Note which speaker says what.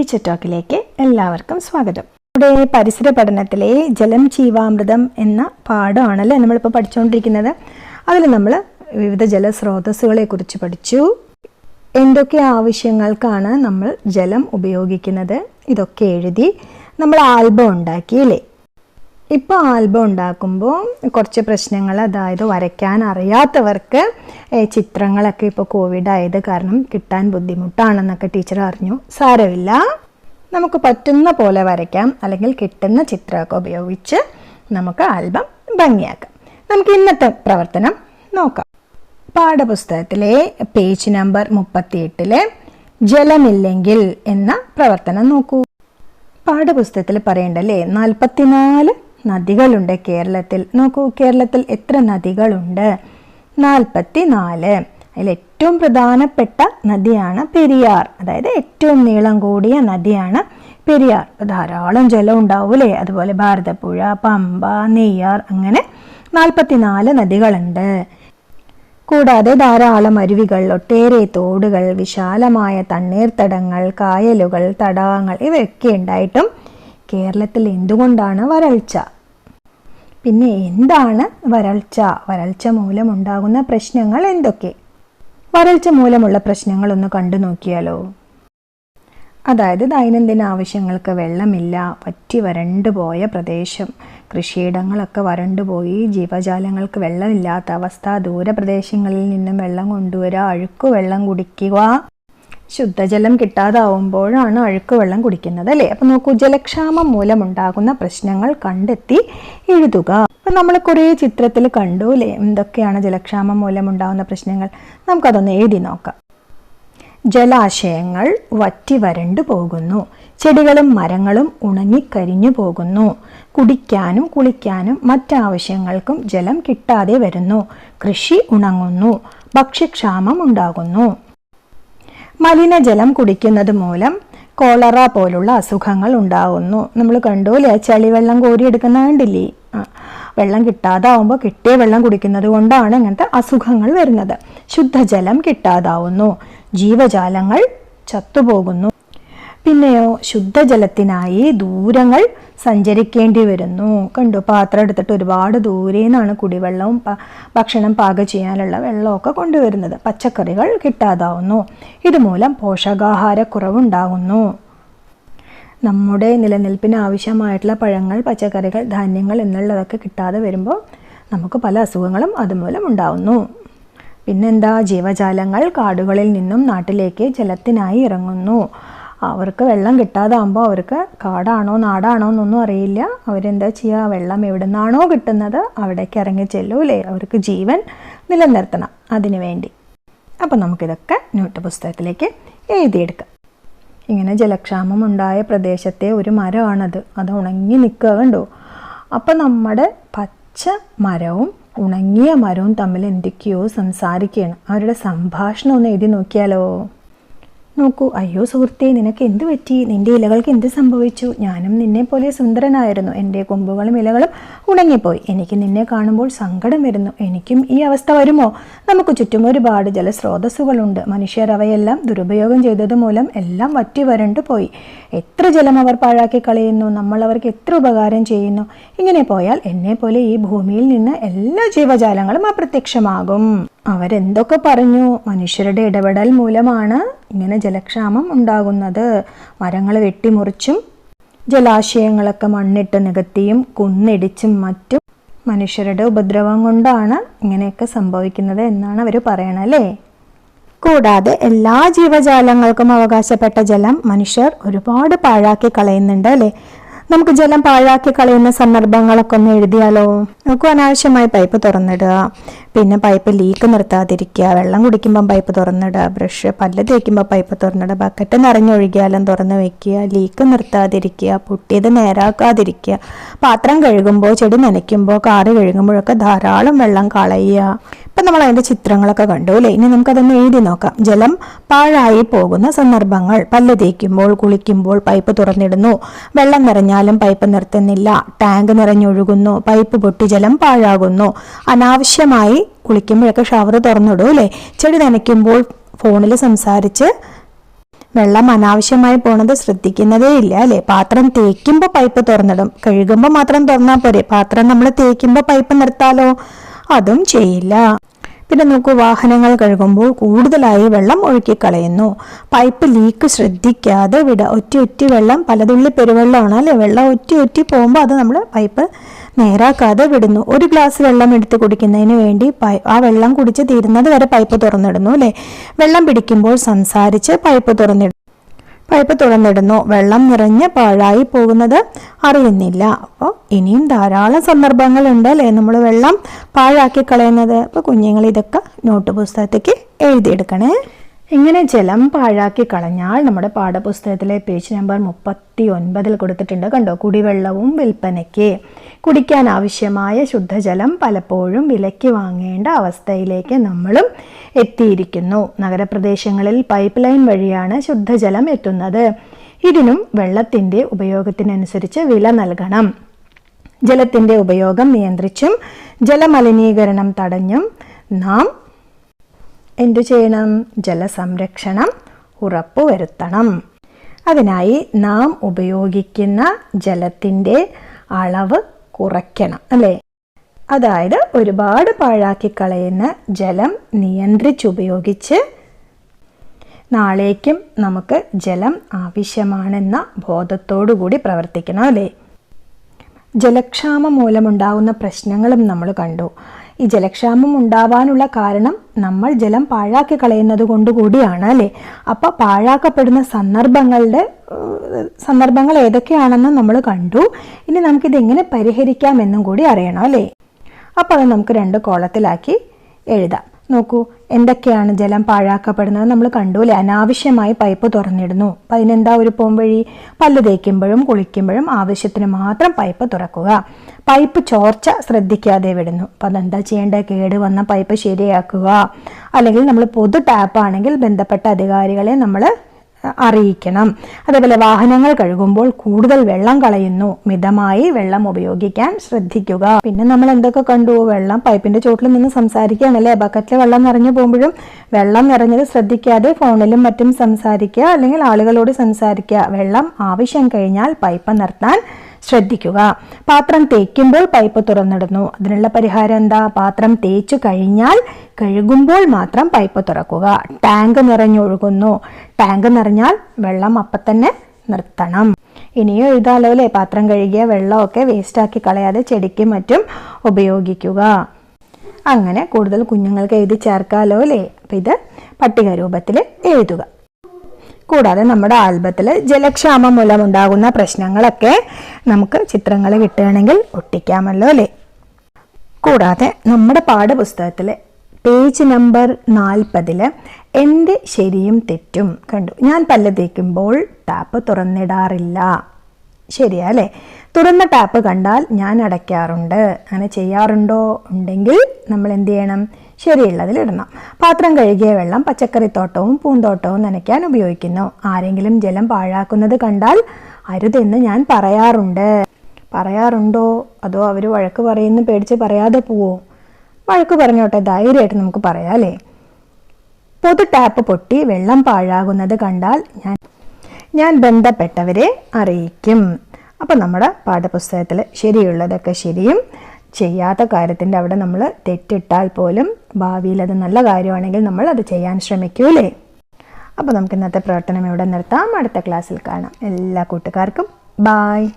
Speaker 1: Teacher ടോക്കിലേക്ക് എല്ലാവർക്കും സ്വാഗതം. ഇവിടെ പരിസര പഠനത്തിലെ ജലം ജീവാമൃതം എന്ന പാഠമാണല്ലേ നമ്മളിപ്പോൾ പഠിച്ചുകൊണ്ടിരിക്കുന്നത് അതിൽ നമ്മൾ വിവിധ ജലസ്രോതസ്സുകളെ കുറിച്ച് പഠിച്ചു. എന്തൊക്കെ ആവശ്യങ്ങൾക്കാണ് നമ്മൾ ജലം ഉപയോഗിക്കുന്നത്? ഇതൊക്കെ എഴുതി നമ്മൾ ആൽബം ഉണ്ടാക്കി അല്ലേ? ഇപ്പോൾ ആൽബം ഉണ്ടാക്കുമ്പോൾ കുറച്ച് പ്രശ്നങ്ങൾ അതായത് വരയ്ക്കാൻ അറിയാത്തവർക്ക് ചിത്രങ്ങളൊക്കെ ഇപ്പോൾ കോവിഡ് ആയത് കാരണം കിട്ടാൻ ബുദ്ധിമുട്ടാണെന്നൊക്കെ ടീച്ചർ അറിഞ്ഞു. സാരമില്ല. നമുക്ക് പറ്റുന്ന പോലെ വരയ്ക്കാം. അല്ലെങ്കിൽ കിട്ടുന്ന ചിത്രമൊക്കെ ഉപയോഗിച്ച് നമുക്ക് ആൽബം ഭംഗിയാക്കാം. നമുക്ക് ഇന്നത്തെ പ്രവർത്തനം നോക്കാം. പാഠപുസ്തകത്തിലെ പേജ് നമ്പർ മുപ്പത്തിയെട്ടിലെ ജലമില്ലെങ്കിൽ എന്ന പ്രവർത്തനം നോക്കൂ. പാഠപുസ്തകത്തിൽ പറയണ്ടല്ലേ? നാൽപ്പത്തിനാല് നദികളുണ്ട് കേരളത്തിൽ. നോക്കൂ കേരളത്തിൽ എത്ര നദികളുണ്ട്? നാൽപ്പത്തി നാല് അതിൽ ഏറ്റവും പ്രധാനപ്പെട്ട നദിയാണ് പെരിയാർ. അതായത് ഏറ്റവും നീളം കൂടിയ നദിയാണ് പെരിയാർ. ധാരാളം ജലം ഉണ്ടാവൂലേ? അതുപോലെ ഭാരതപ്പുഴ പമ്പ നെയ്യാർ അങ്ങനെ നാൽപ്പത്തിനാല് നദികളുണ്ട്. കൂടാതെ ധാരാളം അരുവികൾ ഒട്ടേറെ തോടുകൾ വിശാലമായ തണ്ണീർത്തടങ്ങൾ കായലുകൾ തടാകങ്ങൾ ഇവയൊക്കെ ഉണ്ടായിട്ടും കേരളത്തിൽ എന്തുകൊണ്ടാണ് വരൾച്ച? പിന്നെ എന്താണ് വരൾച്ച? വരൾച്ച മൂലമുണ്ടാകുന്ന പ്രശ്നങ്ങൾ എന്തൊക്കെ? വരൾച്ച മൂലമുള്ള പ്രശ്നങ്ങൾ ഒന്ന് കണ്ടു നോക്കിയാലോ. അതായത് ദൈനംദിന ആവശ്യങ്ങൾക്ക് വെള്ളമില്ല പറ്റി വരണ്ടു പോയ പ്രദേശം. കൃഷിയിടങ്ങളൊക്കെ വരണ്ടുപോയി ജീവജാലങ്ങൾക്ക് വെള്ളമില്ലാത്ത അവസ്ഥ. ദൂരപ്രദേശങ്ങളിൽ നിന്നും വെള്ളം കൊണ്ടുവരിക അഴുക്കു വെള്ളം കുടിക്കുക. ശുദ്ധജലം കിട്ടാതാവുമ്പോഴാണ് അഴുക്ക് വെള്ളം കുടിക്കുന്നത് അല്ലേ? അപ്പം നോക്കൂ ജലക്ഷാമം മൂലമുണ്ടാകുന്ന പ്രശ്നങ്ങൾ കണ്ടെത്തി എഴുതുക. അപ്പം നമ്മൾ കുറേ ചിത്രത്തിൽ കണ്ടു അല്ലേ? എന്തൊക്കെയാണ് ജലക്ഷാമം മൂലമുണ്ടാകുന്ന പ്രശ്നങ്ങൾ? നമുക്കതൊന്ന് എഴുതി നോക്കാം. ജലാശയങ്ങൾ വറ്റി വരണ്ടു പോകുന്നു. ചെടികളും മരങ്ങളും ഉണങ്ങിക്കരിഞ്ഞു പോകുന്നു. കുടിക്കാനും കുളിക്കാനും മറ്റാവശ്യങ്ങൾക്കും ജലം കിട്ടാതെ വരുന്നു. കൃഷി ഉണങ്ങുന്നു. ഭക്ഷ്യക്ഷാമം ഉണ്ടാകുന്നു. മലിനജലം കുടിക്കുന്നത് മൂലം കോളറ പോലുള്ള അസുഖങ്ങൾ ഉണ്ടാവുന്നു. നമ്മൾ കണ്ടൂലേ ചളിവെള്ളം കോരിയെടുക്കുന്ന കണ്ടില്ലേ? വെള്ളം കിട്ടാതാവുമ്പോൾ കിട്ടിയ വെള്ളം കുടിക്കുന്നത് കൊണ്ടാണ് ഇങ്ങനത്തെ അസുഖങ്ങൾ വരുന്നത്. ശുദ്ധജലം കിട്ടാതാവുന്നു. ജീവജാലങ്ങൾ ചത്തുപോകുന്നു. പിന്നെയോ ശുദ്ധജലത്തിനായി ദൂരങ്ങൾ സഞ്ചരിക്കേണ്ടി വരുന്നു. കണ്ടു? പാത്രം എടുത്തിട്ട് ഒരുപാട് ദൂരെ നിന്നാണ് കുടിവെള്ളവും ഭക്ഷണം പാകം ചെയ്യാനുള്ള വെള്ളമൊക്കെ കൊണ്ടുവരുന്നത്. പച്ചക്കറികൾ കിട്ടാതാവുന്നു. ഇതുമൂലം പോഷകാഹാരക്കുറവുണ്ടാകുന്നു. നമ്മുടെ നിലനിൽപ്പിന് ആവശ്യമായിട്ടുള്ള പഴങ്ങൾ പച്ചക്കറികൾ ധാന്യങ്ങൾ എന്നുള്ളതൊക്കെ കിട്ടാതെ വരുമ്പോൾ നമുക്ക് പല അസുഖങ്ങളും അതുമൂലം ഉണ്ടാവുന്നു. പിന്നെന്താ? ജീവജാലങ്ങൾ കാടുകളിൽ നിന്നും നാട്ടിലേക്ക് ജലത്തിനായി ഇറങ്ങുന്നു. അവർക്ക് വെള്ളം കിട്ടാതാകുമ്പോൾ അവർക്ക് കാടാണോ നാടാണോ എന്നൊന്നും അറിയില്ല. അവരെന്താ ചെയ്യുക വെള്ളം എവിടെ നിന്നാണോ കിട്ടുന്നത് അവിടേക്ക് ഇറങ്ങി ചെല്ലൂലേ. അവർക്ക് ജീവൻ നിലനിർത്തണം അതിനു വേണ്ടി. അപ്പം നമുക്കിതൊക്കെ നോട്ട് പുസ്തകത്തിലേക്ക് എഴുതിയെടുക്കാം. ഇങ്ങനെ ജലക്ഷാമം ഉണ്ടായ പ്രദേശത്തെ ഒരു മരമാണത്. അത് ഉണങ്ങി നിൽക്കുക കണ്ടോ? അപ്പം നമ്മുടെ പച്ച മരവും ഉണങ്ങിയ മരവും തമ്മിൽ എന്തൊക്കെയോ സംസാരിക്കുകയാണ്. അവരുടെ സംഭാഷണം ഒന്ന് എഴുതി നോക്കിയാലോ? നോക്കൂ അയ്യോ സുഹൃത്തെ നിനക്ക് എന്ത് പറ്റി? നിന്റെ ഇലകൾക്ക് എന്ത് സംഭവിച്ചു? ഞാനും നിന്നെ പോലെ സുന്ദരനായിരുന്നു. എന്റെ കൊമ്പുകളും ഇലകളും ഉണങ്ങിപ്പോയി. എനിക്ക് നിന്നെ കാണുമ്പോൾ സങ്കടം വരുന്നു. എനിക്കും ഈ അവസ്ഥ വരുമോ? നമുക്ക് ചുറ്റും ഒരുപാട് ജലസ്രോതസ്സുകളുണ്ട്. മനുഷ്യർ അവയെല്ലാം ദുരുപയോഗം ചെയ്തത് മൂലം എല്ലാം വറ്റി വരണ്ടു പോയി. എത്ര ജലം അവർ പാഴാക്കി കളയുന്നു? നമ്മൾ അവർക്ക് എത്ര ഉപകാരം ചെയ്യുന്നു? ഇങ്ങനെ പോയാൽ എന്നെ പോലെ ഈ ഭൂമിയിൽ നിന്ന് എല്ലാ ജീവജാലങ്ങളും അപ്രത്യക്ഷമാകും. അവരെന്തൊക്കെ പറഞ്ഞു? മനുഷ്യരുടെ ഇടപെടൽ മൂലമാണ് ഇങ്ങനെ ജലക്ഷാമം ഉണ്ടാകുന്നത്. മരങ്ങൾ വെട്ടിമുറിച്ചും ജലാശയങ്ങളൊക്കെ മണ്ണിട്ട് നികത്തിയും കുന്നിടിച്ചും മറ്റും മനുഷ്യരുടെ ഉപദ്രവം കൊണ്ടാണ് ഇങ്ങനെയൊക്കെ സംഭവിക്കുന്നത് എന്നാണ് അവർ പറയണത് അല്ലേ? കൂടാതെ എല്ലാ ജീവജാലങ്ങൾക്കും അവകാശപ്പെട്ട ജലം മനുഷ്യർ ഒരുപാട് പാഴാക്കി കളയുന്നുണ്ട് അല്ലേ? നമുക്ക് ജലം പാഴാക്കി കളയുന്ന സന്ദർഭങ്ങളൊക്കെ ഒന്ന് എഴുതിയാലോ? നമുക്ക് അനാവശ്യമായി പൈപ്പ് തുറന്നിടുക. പിന്നെ പൈപ്പ് ലീക്ക് നിർത്താതിരിക്കുക. വെള്ളം കുടിക്കുമ്പം പൈപ്പ് തുറന്നിടുക. ബ്രഷ് പല്ല് തേക്കുമ്പോൾ പൈപ്പ് തുറന്നിടുക. ബക്കറ്റ് നിറഞ്ഞൊഴുകിയാലും തുറന്ന് വെക്കുക. ലീക്ക് നിർത്താതിരിക്കുക. പൊട്ടിയത് നേരാക്കാതിരിക്കുക. പാത്രം കഴുകുമ്പോൾ ചെടി നനയ്ക്കുമ്പോൾ കാറ് കഴുകുമ്പോഴൊക്കെ ധാരാളം വെള്ളം കളയുക. ഇപ്പം നമ്മൾ അതിന്റെ ചിത്രങ്ങളൊക്കെ കണ്ടു അല്ലേ? ഇനി നമുക്കതൊന്ന് എഴുതി നോക്കാം. ജലം പാഴായി പോകുന്ന സന്ദർഭങ്ങൾ. പല്ല് തേക്കുമ്പോൾ കുളിക്കുമ്പോൾ പൈപ്പ് തുറന്നിടുന്നു. വെള്ളം നിറഞ്ഞാലും പൈപ്പ് നിർത്തുന്നില്ല. ടാങ്ക് നിറഞ്ഞൊഴുകുന്നു. പൈപ്പ് പൊട്ടി ജലം പാഴാകുന്നു. അനാവശ്യമായി കുളിക്കുമ്പോഴൊക്കെ ഷവർ തുറന്നിടൂ അല്ലേ? ചെടി നനയ്ക്കുമ്പോൾ ഫോണിൽ സംസാരിച്ച് വെള്ളം അനാവശ്യമായി പോണത് ശ്രദ്ധിക്കുന്നതേ ഇല്ല അല്ലെ? പാത്രം തേക്കുമ്പോൾ പൈപ്പ് തുറന്നിടും. കഴുകുമ്പോൾ മാത്രം തുറന്നാൽ പോരെ? പാത്രം നമ്മൾ തേക്കുമ്പോൾ പൈപ്പ് നിർത്താലോ? അതും ചെയ്യില്ല. പിന്നെ നോക്കൂ വാഹനങ്ങൾ കഴുകുമ്പോൾ കൂടുതലായി വെള്ളം ഒഴുക്കി കളയുന്നു പൈപ്പ് ലീക്ക് ശ്രദ്ധിക്കാതെ വിട ഒറ്റ ഒറ്റ വെള്ളം പലതുള്ളി പെരുവെള്ളമാണ് അല്ലേ? വെള്ളം ഒറ്റ ഒറ്റി പോകുമ്പോൾ അത് നമ്മൾ പൈപ്പ് നേരാക്കാതെ വിടുന്നു. ഒരു ഗ്ലാസ് വെള്ളം എടുത്ത് കുടിക്കുന്നതിന് വേണ്ടി ആ വെള്ളം കുടിച്ച് തീരുന്നത് വരെ പൈപ്പ് തുറന്നിടുന്നു അല്ലേ? വെള്ളം പിടിക്കുമ്പോൾ സംസാരിച്ച് പൈപ്പ് തുറന്നിടുന്നു. പൈപ്പ് തുറന്നിടുന്നു. വെള്ളം നിറഞ്ഞ് പാഴായി പോകുന്നത് അറിയുന്നില്ല. അപ്പോൾ ഇനിയും ധാരാളം സന്ദർഭങ്ങളുണ്ട് അല്ലേ? നമ്മൾ വെള്ളം പാഴാക്കി കളയുന്നത്. അപ്പോൾ കുഞ്ഞുങ്ങൾ ഇതൊക്കെ നോട്ട് പുസ്തകത്തേക്ക് എഴുതിയെടുക്കണേ. ഇങ്ങനെ ജലം പാഴാക്കി കളഞ്ഞാൽ നമ്മുടെ പാഠപുസ്തകത്തിലെ പേജ് നമ്പർ മുപ്പത്തി ഒൻപതിൽ കൊടുത്തിട്ടുണ്ട് കണ്ടോ? കുടിവെള്ളവും വിൽപ്പനയ്ക്ക്. കുടിക്കാൻ ആവശ്യമായ ശുദ്ധജലം പലപ്പോഴും വിലയ്ക്ക് വാങ്ങേണ്ട അവസ്ഥയിലേക്ക് നമ്മളും എത്തിയിരിക്കുന്നു. നഗരപ്രദേശങ്ങളിൽ പൈപ്പ് ലൈൻ വഴിയാണ് ശുദ്ധജലം എത്തുന്നത്. ഇതിനും വെള്ളത്തിന്റെ ഉപയോഗത്തിനനുസരിച്ച് വില നൽകണം. ജലത്തിന്റെ ഉപയോഗം നിയന്ത്രിച്ചും ജലമലിനീകരണം തടഞ്ഞും നാം എന്തു ചെയ്യണം? ജലസംരക്ഷണം ഉറപ്പുവരുത്തണം. അതിനായി നാം ഉപയോഗിക്കുന്ന ജലത്തിന്റെ അളവ് കുറയ്ക്കണം അല്ലേ? അതായത് ഒരുപാട് പാഴാക്കി കളയുന്ന ജലം നിയന്ത്രിച്ചുപയോഗിച്ച് നാളേക്കും നമുക്ക് ജലം ആവശ്യമാണെന്ന ബോധത്തോടു കൂടി പ്രവർത്തിക്കണം അല്ലേ? ജലക്ഷാമം മൂലമുണ്ടാകുന്ന പ്രശ്നങ്ങളും നമ്മൾ കണ്ടു. ഈ ജലക്ഷാമം ഉണ്ടാവാനുള്ള കാരണം നമ്മൾ ജലം പാഴാക്കി കളയുന്നത് കൊണ്ട് കൂടിയാണ് അല്ലേ? അപ്പോൾ പാഴാക്കപ്പെടുന്ന സന്ദർഭങ്ങളുടെ സന്ദർഭങ്ങൾ ഏതൊക്കെയാണെന്ന് നമ്മൾ കണ്ടു. ഇനി നമുക്ക് നമുക്കിത് എങ്ങനെ പരിഹരിക്കാമെന്നും കൂടി അറിയണം അല്ലേ? അപ്പോൾ അത് നമുക്ക് രണ്ട് കോളത്തിലാക്കി എഴുതാം. നോക്കൂ എന്തൊക്കെയാണ് ജലം പാഴാക്കപ്പെടുന്നത് നമ്മൾ കണ്ടു അല്ലെ അനാവശ്യമായി പൈപ്പ് തുറന്നിടുന്നു. അപ്പം അതിനെന്താ ഒരു പോംവഴി? പല്ല് തേക്കുമ്പോഴും കുളിക്കുമ്പോഴും ആവശ്യത്തിന് മാത്രം പൈപ്പ് തുറക്കുക. പൈപ്പ് ചോർച്ച ശ്രദ്ധിക്കാതെ വിടുന്നു. അപ്പം അതെന്താ ചെയ്യേണ്ടത് കേട് വന്ന പൈപ്പ് ശരിയാക്കുക. അല്ലെങ്കിൽ നമ്മൾ പൊതു ടാപ്പാണെങ്കിൽ ബന്ധപ്പെട്ട അധികാരികളെ നമ്മൾ അറിയിക്കണം. അതേപോലെ വാഹനങ്ങൾ കഴുകുമ്പോൾ കൂടുതൽ വെള്ളം കളയുന്നു. മിതമായി വെള്ളം ഉപയോഗിക്കാൻ ശ്രദ്ധിക്കുക. പിന്നെ നമ്മൾ എന്തൊക്കെ കണ്ടു? വെള്ളം പൈപ്പിന്റെ ചോട്ടിൽ നിന്ന് സംസാരിക്കുകയാണല്ലേ? ബക്കറ്റിലെ വെള്ളം നിറഞ്ഞു പോകുമ്പോഴും വെള്ളം നിറഞ്ഞത് ശ്രദ്ധിക്കാതെ ഫോണിലും മറ്റും സംസാരിക്കുക. അല്ലെങ്കിൽ ആളുകളോട് സംസാരിക്കുക. വെള്ളം ആവശ്യം കഴിഞ്ഞാൽ പൈപ്പ് നിർത്താൻ ശ്രദ്ധിക്കുക. പാത്രം തേക്കുമ്പോൾ പൈപ്പ് തുറന്നിടുന്നു. അതിനുള്ള പരിഹാരം എന്താ? പാത്രം തേച്ചു കഴിഞ്ഞാൽ കഴുകുമ്പോൾ മാത്രം പൈപ്പ് തുറക്കുക. ടാങ്ക് നിറഞ്ഞൊഴുകുന്നു. ടാങ്ക് നിറഞ്ഞാൽ വെള്ളം അപ്പം തന്നെ നിർത്തണം. ഇനിയും എഴുതാലോ അല്ലേ പാത്രം കഴുകിയ വെള്ളമൊക്കെ വേസ്റ്റാക്കി കളയാതെ ചെടിക്കും മറ്റും ഉപയോഗിക്കുക. അങ്ങനെ കൂടുതൽ കുഞ്ഞുങ്ങൾക്ക് എഴുതി ചേർക്കാലോ അല്ലേ അപ്പം ഇത് പട്ടിക രൂപത്തിൽ എഴുതുക. കൂടാതെ നമ്മുടെ ആൽബത്തിൽ ജലക്ഷാമം മൂലമുണ്ടാകുന്ന പ്രശ്നങ്ങളൊക്കെ നമുക്ക് ചിത്രങ്ങൾ കിട്ടുകയാണെങ്കിൽ ഒട്ടിക്കാമല്ലോ അല്ലേ? കൂടാതെ നമ്മുടെ പാഠപുസ്തകത്തിൽ പേജ് നമ്പർ നാൽപ്പതിൽ എന്റെ ശരിയും തെറ്റും കണ്ടു. ഞാൻ പല്ല് തേക്കുമ്പോൾ ടാപ്പ് തുറന്നിടാറില്ല. ശരിയാ അല്ലേ? തുറന്ന ടാപ്പ് കണ്ടാൽ ഞാൻ അടയ്ക്കാറുണ്ട്. അങ്ങനെ ചെയ്യാറുണ്ടോ? ഉണ്ടെങ്കിൽ നമ്മൾ എന്ത് ചെയ്യണം? ശരിയുള്ളതിൽ ഇടണം പാത്രം കഴുകിയ വെള്ളം പച്ചക്കറിത്തോട്ടവും പൂന്തോട്ടവും നനയ്ക്കാൻ ഉപയോഗിക്കുന്നു. ആരെങ്കിലും ജലം പാഴാക്കുന്നത് കണ്ടാൽ അരുതെന്ന് ഞാൻ പറയാറുണ്ട്. പറയാറുണ്ടോ? അതോ അവർ വഴക്ക് പറയുന്നു പേടിച്ച് പറയാതെ പോവോ? വഴക്ക് പറഞ്ഞോട്ടെ ധൈര്യമായിട്ട് നമുക്ക് പറയാം അല്ലേ? പൊതു ടാപ്പ് പൊട്ടി വെള്ളം പാഴാകുന്നത് കണ്ടാൽ ഞാൻ ഞാൻ ബന്ധപ്പെട്ടവരെ അറിയിക്കും. അപ്പം നമ്മുടെ പാഠപുസ്തകത്തിൽ ശരിയുള്ളതൊക്കെ ശരിയും ചെയ്യാത്ത കാര്യത്തിന്റെ അവിടെ നമ്മൾ തെറ്റിട്ടാൽ പോലും ഭാവിയിൽ അത് നല്ല കാര്യമാണെങ്കിൽ നമ്മൾ അത് ചെയ്യാൻ ശ്രമിക്കൂലേ അപ്പോൾ നമുക്ക് ഇന്നത്തെ പ്രവർത്തനം ഇവിടെ നിർത്താം. അടുത്ത ക്ലാസ്സിൽ കാണാം. എല്ലാ കൂട്ടുകാർക്കും ബായ്